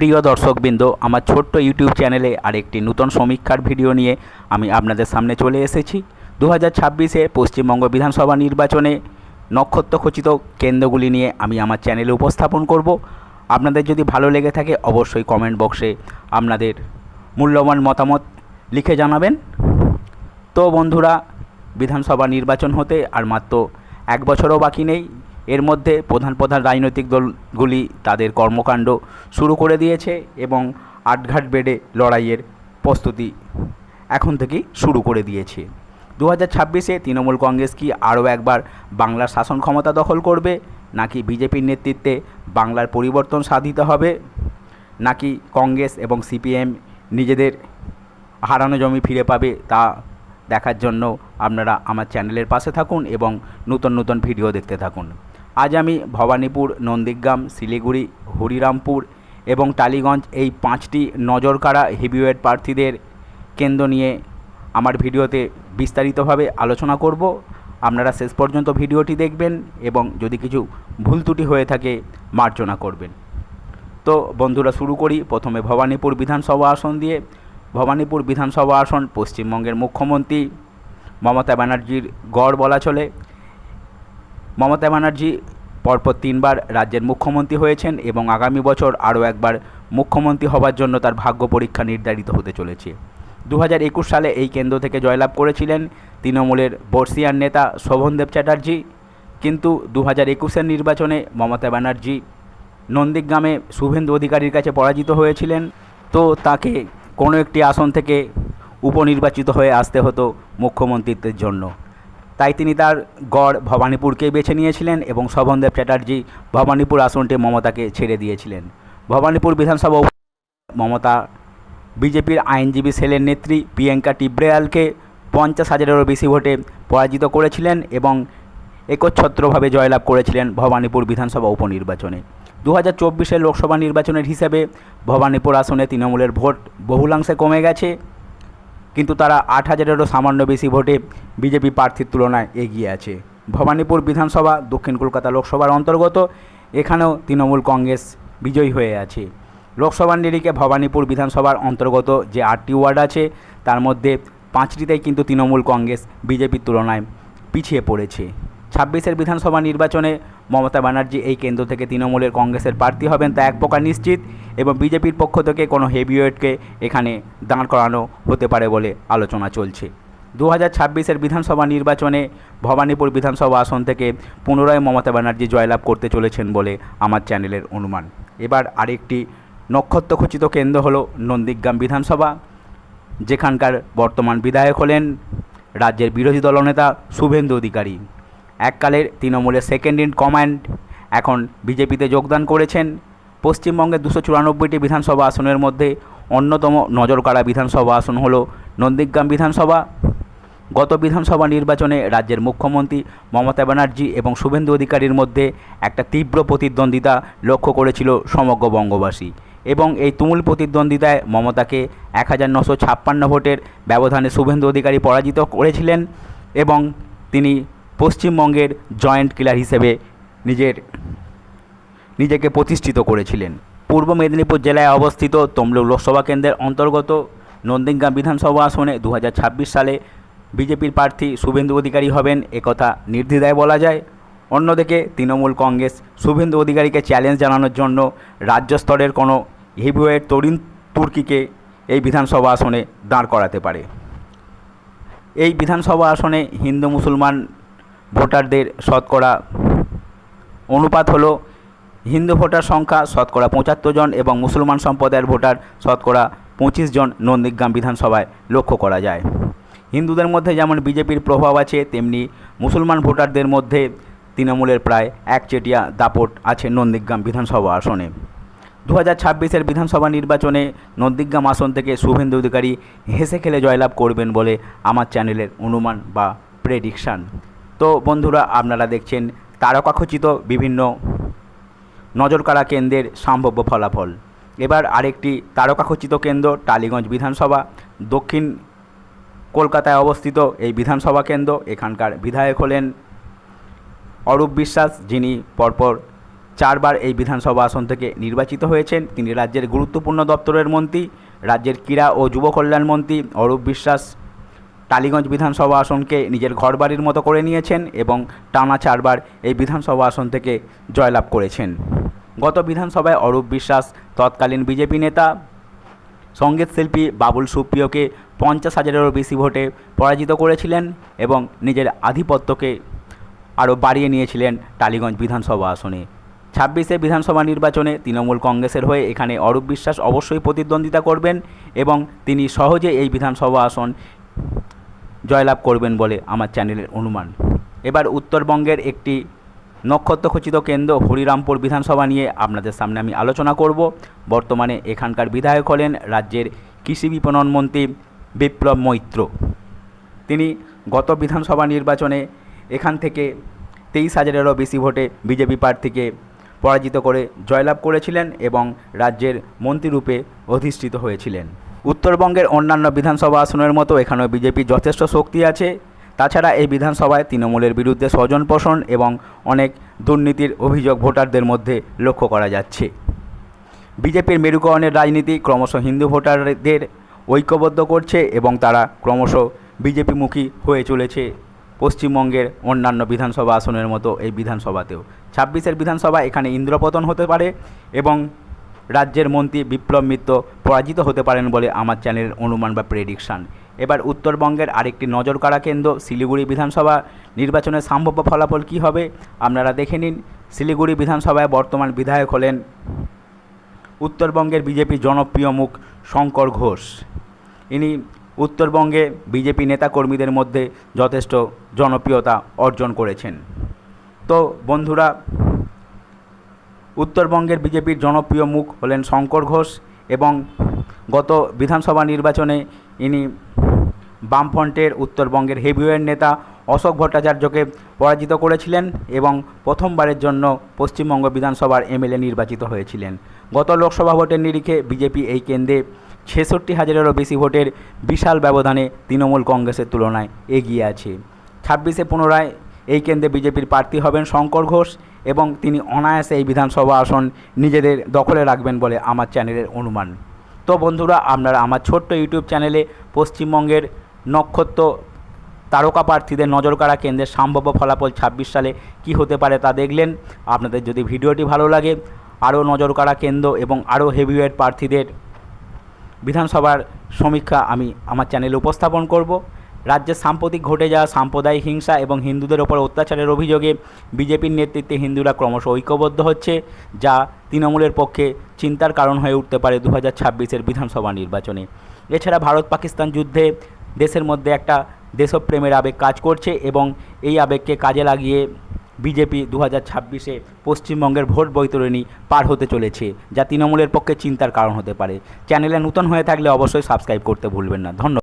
প্রিয় দর্শকবৃন্দ, আমার ছোট্ট ইউটিউব চ্যানেলে আরেকটি নূতন সমীক্ষার ভিডিও নিয়ে আমি আপনাদের সামনে চলে এসেছি। দু হাজার ছাব্বিশে পশ্চিমবঙ্গ বিধানসভা নির্বাচনে নক্ষত্রখচিত কেন্দ্রগুলি নিয়ে আমি আমার চ্যানেলে উপস্থাপন করব। আপনাদের যদি ভালো লেগে থাকে, অবশ্যই কমেন্ট বক্সে আপনাদের মূল্যবান মতামত লিখে জানাবেন। তো বন্ধুরা, বিধানসভা নির্বাচন হতে আর মাত্র এক বছরও বাকি নেই। এর মধ্যে প্রধান প্রধান রাজনৈতিক দলগুলি তাদের কর্মকাণ্ড শুরু করে দিয়েছে এবং আটঘাট বেডে লড়াইয়ের প্রস্তুতি এখন থেকেই শুরু করে দিয়েছে। দু হাজার ছাব্বিশে তৃণমূল কংগ্রেস কি আরও একবার বাংলার শাসন ক্ষমতা দখল করবে? নাকি বিজেপির নেতৃত্বে বাংলার পরিবর্তন সাধিত হবে? নাকি কংগ্রেস এবং সিপিএম নিজেদের হারানো জমি ফিরে পাবে তা দেখার জন্য আপনারা আমার চ্যানেলের পাশে থাকুন এবং নতুন নতুন ভিডিও দেখতে থাকুন। আজ আমি ভবানীপুর, নন্দীগ্রাম, শিলিগুড়ি, হরিরামপুর এবং টালিগঞ্জ এই পাঁচটি নজরকাড়া হেভিওয়েট প্রার্থীদের কেন্দ্র নিয়ে আমার ভিডিওতে বিস্তারিতভাবে আলোচনা করব। আপনারা শেষ পর্যন্ত ভিডিওটি দেখবেন এবং যদি কিছু ভুল ত্রুটি হয়ে থাকে, মার্জনা করবেন। তো বন্ধুরা, শুরু করি। প্রথমে ভবানীপুর বিধানসভা আসন দিয়ে। ভবানীপুর বিধানসভা আসন পশ্চিমবঙ্গের মুখ্যমন্ত্রী মমতা ব্যানার্জির গড় বলা চলে। মমতা ব্যানার্জি পরপর তিনবার রাজ্যের মুখ্যমন্ত্রী হয়েছেন এবং আগামী বছর আরও একবার মুখ্যমন্ত্রী হবার জন্য তার ভাগ্য পরীক্ষা নির্ধারিত হতে চলেছে। দু হাজার একুশ সালে এই কেন্দ্র থেকে জয়লাভ করেছিলেন তৃণমূলের বর্ষিয়ান নেতা শোভনদেব চ্যাটার্জি। কিন্তু দু হাজার একুশের নির্বাচনে মমতা ব্যানার্জি নন্দীগ্রামে শুভেন্দু অধিকারীর কাছে পরাজিত হয়েছিলেন। তো তাকে কোনো একটি আসন থেকে উপনির্বাচিত হয়ে আসতে হতো মুখ্যমন্ত্রীত্বের জন্য। তাই তিনি তার গড় ভবানীপুরকেই বেছে নিয়েছিলেন এবং শোভনদেব চ্যাটার্জি ভবানীপুর আসনটি মমতাকে ছেড়ে দিয়েছিলেন। ভবানীপুর বিধানসভা মমতা, বিজেপির আইনজীবী সেলের নেত্রী প্রিয়াঙ্কা টিব্রেয়ালকে পঞ্চাশ হাজারেরও বেশি ভোটে পরাজিত করেছিলেন এবং একচ্ছত্রভাবে জয়লাভ করেছিলেন ভবানীপুর বিধানসভা উপনির্বাচনে। দু হাজার চব্বিশের লোকসভা নির্বাচনের হিসেবে ভবানীপুর আসনে তৃণমূলের ভোট বহুলাংশে কমে গেছে। কিন্তু তারা আট হাজারেরও সামান্য বেশি ভোটে বিজেপি প্রার্থীর তুলনায় এগিয়ে আছে। ভবানীপুর বিধানসভা, দক্ষিণ কলকাতা লোকসভার অন্তর্গত, এখানেও তৃণমূল কংগ্রেস বিজয়ী হয়ে আছে। লোকসভার নিরিখে ভবানীপুর বিধানসভার অন্তর্গত যে আটটি ওয়ার্ড আছে, তার মধ্যে পাঁচটিতেই কিন্তু তৃণমূল কংগ্রেস বিজেপির তুলনায় পিছিয়ে পড়েছে। ছাব্বিশের বিধানসভা নির্বাচনে মমতা ব্যানার্জি এই কেন্দ্র থেকে তৃণমূলের কংগ্রেসের প্রার্থী হবেন তা এক প্রকার নিশ্চিত এবং বিজেপির পক্ষ থেকে কোনো হেভিওয়েটকে এখানে দাঁড় করানো হতে পারে বলে আলোচনা চলছে। দু হাজার ছাব্বিশের বিধানসভা নির্বাচনে ভবানীপুর বিধানসভা আসন থেকে পুনরায় মমতা ব্যানার্জি জয়লাভ করতে চলেছেন বলে আমার চ্যানেলের অনুমান। এবার আরেকটি নক্ষত্রখচিত কেন্দ্র হলো নন্দীগ্রাম বিধানসভা। যেখানকার বর্তমান বিধায়ক হলেন রাজ্যের বিরোধী দলনেতা শুভেন্দু অধিকারী। এককালের তৃণমূলের সেকেন্ড ইন কমান্ড এখন বিজেপিতে যোগদান করেছেন। পশ্চিমবঙ্গের দুশো চুরানব্বইটি বিধানসভা আসনের মধ্যে অন্যতম নজরকাড়া বিধানসভা আসন হল নন্দীগ্রাম বিধানসভা। গত বিধানসভা নির্বাচনে রাজ্যের মুখ্যমন্ত্রী মমতা ব্যানার্জি এবং শুভেন্দু অধিকারীর মধ্যে একটা তীব্র প্রতিদ্বন্দ্বিতা লক্ষ্য করেছিল সমগ্র বঙ্গবাসী। এবং এই তুমুল প্রতিদ্বন্দ্বিতায় মমতাকে এক হাজার নশো ছাপ্পান্ন ভোটের ব্যবধানে শুভেন্দু অধিকারী পরাজিত করেছিলেন এবং তিনি পশ্চিমবঙ্গের জয়েন্ট কিলার হিসেবে নিজের, নিজেকে প্রতিষ্ঠিত করেছিলেন। পূর্ব মেদিনীপুর জেলায় অবস্থিত তমলুক লোকসভা কেন্দ্রের অন্তর্গত নন্দীগ্রাম বিধানসভা আসনে দু হাজার ছাব্বিশ সালে বিজেপির প্রার্থী শুভেন্দু অধিকারী হবেন একথা নির্দ্বিধায় বলা যায়। অন্যদিকে তৃণমূল কংগ্রেস শুভেন্দু অধিকারীকে চ্যালেঞ্জ জানানোর জন্য রাজ্য স্তরের কোনো হেভিওয়েট তরুণ তুর্কিকে এই বিধানসভা আসনে দাঁড় করাতে পারে। এই বিধানসভা আসনে হিন্দু মুসলমান ভোটারদের শতকরা অনুপাত হলো হিন্দু ভোটার সংখ্যা শতকরা পঁচাত্তর জন এবং মুসলমান সম্প্রদায়ের ভোটার শতকরা পঁচিশ জন নন্দীগ্রাম বিধানসভায় লক্ষ্য করা যায়। হিন্দুদের মধ্যে যেমন বিজেপির প্রভাব আছে, তেমনি মুসলমান ভোটারদের মধ্যে তৃণমূলের প্রায় একচেটিয়া দাপট আছে নন্দীগ্রাম বিধানসভা আসনে। দু হাজার ছাব্বিশের বিধানসভা নির্বাচনে নন্দীগ্রাম আসন থেকে শুভেন্দু অধিকারী হেসে খেলে জয়লাভ করবেন বলে আমার চ্যানেলের অনুমান বা প্রেডিকশান তো বন্ধুরা, আপনারা দেখছেন তারকাখচিত বিভিন্ন নজরকাড়া কেন্দ্রের সম্ভাব্য ফলাফল। এবার আরেকটি তারকাখচিত কেন্দ্র, টালিগঞ্জ বিধানসভা। দক্ষিণ কলকাতায় অবস্থিত এই বিধানসভা কেন্দ্র, এখানকার বিধায়ক হলেন অরূপ বিশ্বাস, যিনি পরপর চারবার এই বিধানসভা আসন থেকে নির্বাচিত হয়েছেন। তিনি রাজ্যের গুরুত্বপূর্ণ দপ্তরের মন্ত্রী, রাজ্যের ক্রীড়া ও যুব কল্যাণ মন্ত্রী অরূপ বিশ্বাস টালিগঞ্জ বিধানসভা আসনকে নিজের ঘরবাড়ির মতো করে নিয়েছেন এবং টানা চারবার এই বিধানসভা আসন থেকে জয়লাভ করেছেন। গত বিধানসভায় অরূপ বিশ্বাস, তৎকালীন বিজেপি নেতা, সংগীত শিল্পী বাবুল সুপ্রিয়কে পঞ্চাশ হাজারেরও বেশি ভোটে পরাজিত করেছিলেন এবং নিজের আধিপত্যকে আরও বাড়িয়ে নিয়েছিলেন টালিগঞ্জ বিধানসভা আসনে। ছাব্বিশে বিধানসভা নির্বাচনে তৃণমূল কংগ্রেসের হয়ে এখানে অরূপ বিশ্বাস অবশ্যই প্রতিদ্বন্দ্বিতা করবেন এবং তিনি সহজে এই বিধানসভা আসন জয়লাভ করবেন বলে আমার চ্যানেলের অনুমান। এবার উত্তরবঙ্গের একটি নক্ষত্রখচিত কেন্দ্র হরিরামপুর বিধানসভা নিয়ে আপনাদের সামনে আমি আলোচনা করব। বর্তমানে এখানকার বিধায়ক হলেন রাজ্যের কৃষি বিপণন মন্ত্রী বিপ্লব মৈত্র। তিনি গত বিধানসভা নির্বাচনে এখান থেকে তেইশ হাজারেরও বেশি ভোটে বিজেপি প্রার্থীকে পরাজিত করে জয়লাভ করেছিলেন এবং রাজ্যের মন্ত্রীরূপে অধিষ্ঠিত হয়েছিলেন। উত্তরবঙ্গের অন্যান্য বিধানসভা আসনের মতো এখানেও বিজেপির যথেষ্ট শক্তি আছে। তাছাড়া এই বিধানসভায় তৃণমূলের বিরুদ্ধে স্বজন পোষণ এবং অনেক দুর্নীতির অভিযোগ ভোটারদের মধ্যে লক্ষ্য করা যাচ্ছে। বিজেপির মেরুকরণের রাজনীতি ক্রমশ হিন্দু ভোটারদের ঐক্যবদ্ধ করছে এবং তারা ক্রমশ বিজেপিমুখী হয়ে চলেছে। পশ্চিমবঙ্গের অন্যান্য বিধানসভা আসনের মতো এই বিধানসভাতেও। ছাব্বিশের বিধানসভা এখানে ইন্দ্রপতন হতে পারে এবং রাজ্যের মন্ত্রী বিপ্লব মিত্র পরাজিত হতে পারেন বলে আমার চ্যানেলের অনুমান বা প্রেডিকশান এবার উত্তরবঙ্গের আরেকটি নজর কাড়া কেন্দ্র, শিলিগুড়ি বিধানসভা। নির্বাচনের সম্ভাব্য ফলাফল কী হবে? আপনারা দেখে নিন। শিলিগুড়ি বিধানসভায় বর্তমান বিধায়ক হলেন উত্তরবঙ্গের বিজেপি জনপ্রিয় মুখ শঙ্কর ঘোষ। ইনি উত্তরবঙ্গে বিজেপি নেতাকর্মীদের মধ্যে যথেষ্ট জনপ্রিয়তা অর্জন করেছেন। তো বন্ধুরা উত্তরবঙ্গের বিজেপির জনপ্রিয় মুখ হলেন শঙ্কর ঘোষ এবং গত বিধানসভা নির্বাচনে ইনি বামফ্রন্টের উত্তরবঙ্গের হেভিওয়েট নেতা অশোক ভট্টাচার্যকে পরাজিত করেছিলেন এবং প্রথমবারের জন্য পশ্চিমবঙ্গ বিধানসভার এমএলএ নির্বাচিত হয়েছিলেন। গত লোকসভা ভোটের নিরিখে বিজেপি এই কেন্দ্রে ছেষট্টি হাজারেরও বেশি ভোটের বিশাল ব্যবধানে তৃণমূল কংগ্রেসের তুলনায় এগিয়ে আছে। ছাব্বিশে পুনরায় এই কেন্দ্রে বিজেপির প্রার্থী হবেন শঙ্কর ঘোষ এবং তিনি অনায়াসে এই বিধানসভা আসন নিজেদের দখলে রাখবেন বলে আমার চ্যানেলের অনুমান। তো বন্ধুরা, আপনারা আমার ছোট্ট ইউটিউব চ্যানেলে পশ্চিমবঙ্গের নক্ষত্র তারকা প্রার্থীদের নজর কাড়া কেন্দ্রের সম্ভাব্য ফলাফল ছাব্বিশ সালে কি হতে পারে তা দেখলেন। আপনাদের যদি ভিডিওটি ভালো লাগে, আরও নজর কাড়া কেন্দ্র এবং আরও হেভিওয়েট প্রার্থীদের বিধানসভার সমীক্ষা আমি আমার চ্যানেলে উপস্থাপন করব। রাজ্যে সাম্প্রতিক ঘটে যাওয়া সাম্প্রদায়িক হিংসা এবং হিন্দুদের ওপর অত্যাচারের অভিযোগে বিজেপির নেতৃত্বে হিন্দুরা ক্রমশ ঐক্যবদ্ধ হচ্ছে, যা তৃণমূলের পক্ষে চিন্তার কারণ হয়ে উঠতে পারে দু হাজার ছাব্বিশের বিধানসভা নির্বাচনে। এছাড়া ভারত পাকিস্তান যুদ্ধে দেশের মধ্যে একটা দেশপ্রেমের আবেগ কাজ করছে এবং এই আবেগকে কাজে লাগিয়ে বিজেপি দু হাজার ছাব্বিশে পশ্চিমবঙ্গের ভোট বৈতরণী পার হতে চলেছে, যা তৃণমূলের পক্ষে চিন্তার কারণ হতে পারে। চ্যানেলে নূতন হয়ে থাকলে অবশ্যই সাবস্ক্রাইব করতে ভুলবেন না। ধন্যবাদ।